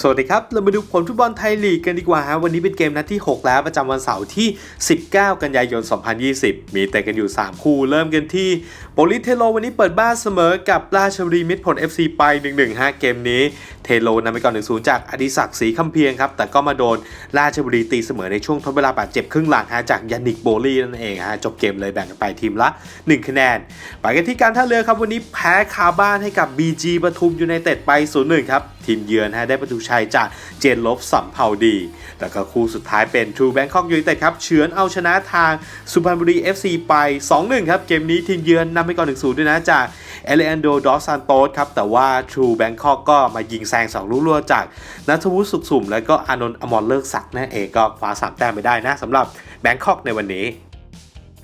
สวัสดีครับ เรามาดูผลฟุตบอลไทยลีกกันดีกว่าฮะวันนี้เป็นเกมนัดที่ 6 แล้วประจำวันเสาร์ที่ 19 กันยายน 2020 มีแต่กันอยู่ 3 คู่ เริ่มกันที่โปลิเทโลวันนี้เปิดบ้านเสมอกับราชบุรีมิตรผล FC ไป 1-1ฮะเกมนี้ เทโลนำไปก่อน 1-0 จากอดิศักดิ์ศรีคำเพียงครับ แต่ก็มาโดนราชบุรีตีเสมอในช่วงทดเวลาบาดเจ็บครึ่งหลังฮะจากยานิกโบลี่นั่นเองฮะจบเกมเลยแบ่งกันไปทีมละ 1 คะแนน ไปกันที่การท่าเรือครับวันนี้แพ้คาบ้านให้กับ BG ปทุมยูไนเต็ดไป 0-1 ครับทีมเยือนฮะได้ประตูชัยจากเจนลบสัมเภาดีแล้วก็คู่สุดท้ายเป็น True Bangkok United ครับเฉือนเอาชนะทางสุพรรณบุรี FC ไป 2-1 ครับ เกมนี้ทีมเยือนนำไปก่อน 1-0 ด้วยนะจากเอเลนโดดอสซานโตสครับ แต่ว่า True Bangkok ก็มายิงแซง 2 ลูกรัวจากนัทวุฒิสุขสุ่ม และก็อานนท์อมรเลิกศักดิ์นั่นเองก็คว้า3แต้มไปได้นะสำหรับแบงคอกในวันนี้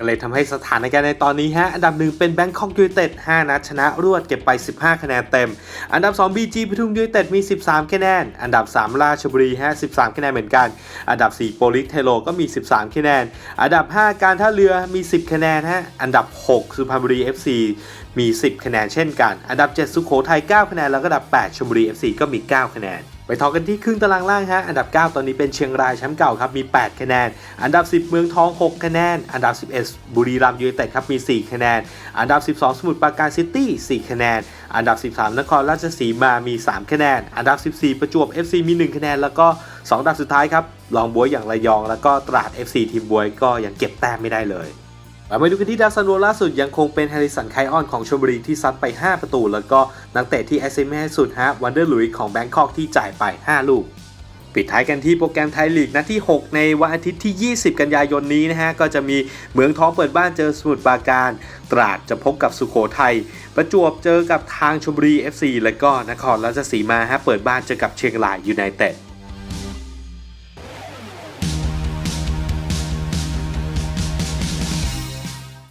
เลยทำให้สถานการณ์ในตอนนี้ฮะ อันดับหนึ่งเป็นแบงคอกยูไนเต็ด5นัดชนะรวดเก็บไป 15 คะแนนเต็ม อันดับ 2 BG ปทุมยูไนเต็ดมี 13 คะแนน อันดับ 3 ราชบุรีฮะ 13 คะแนนเหมือนกัน อันดับ 4 โปลิสเทโลก็มี 13 คะแนน อันดับ 5 การท่าเรือมี 10 คะแนนฮะ อันดับ 6 สุพรรณบุรี FC มี 10 คะแนนเช่นกัน อันดับ 7 สุโขทัย 9 คะแนน แล้วก็อันดับ 8ชลบุรี FC ก็มี 9 คะแนน ไปทอกันที่ครึ่งตารางล่างฮะ อันดับ 9 ตอนนี้เป็นเชียงรายแชมป์เก่าครับ มี 8 คะแนน อันดับ 10 เมืองทอง 6 คะแนน อันดับ 11 บุรีรัมย์ยูไนเต็ดครับ มี 4 คะแนน อันดับ 12 สมุทรปราการซิตี้ 4 คะแนน อันดับ 13 นครราชสีมา มี 3 คะแนน อันดับ 14 ประจวบ FC มี 1 คะแนน แล้วก็ 2 อันดับสุดท้ายครับรองบวยอย่างระยอง แล้วก็ตราด FC ทีมบวยก็ยังเก็บแต้มไม่ได้เลย มาดูกันที่ดาวซันโวล่าสุดยังคงเป็นแฮริสันไคออนของชลบุรีที่ซัดไป 5 ประตู แล้วก็นักเตะที่แอสเซม่ให้สุดฮะวันเดอร์ลุยของแบงคอกที่จ่ายไป 5 ลูก ปิดท้ายกันที่โปรแกรมไทยลีกนัดที่ 6 ในวันอาทิตย์ที่ 20 กันยายนนี้นะฮะ ก็จะมีเมืองทองเปิดบ้านเจอสมุทรปราการ ตราดจะพบกับสุโขทัยประจวบเจอกับทางชลบุรี FC แล้วก็นครราชสีมาฮะเปิดบ้านเจอกับเชียงรายยูไนเต็ด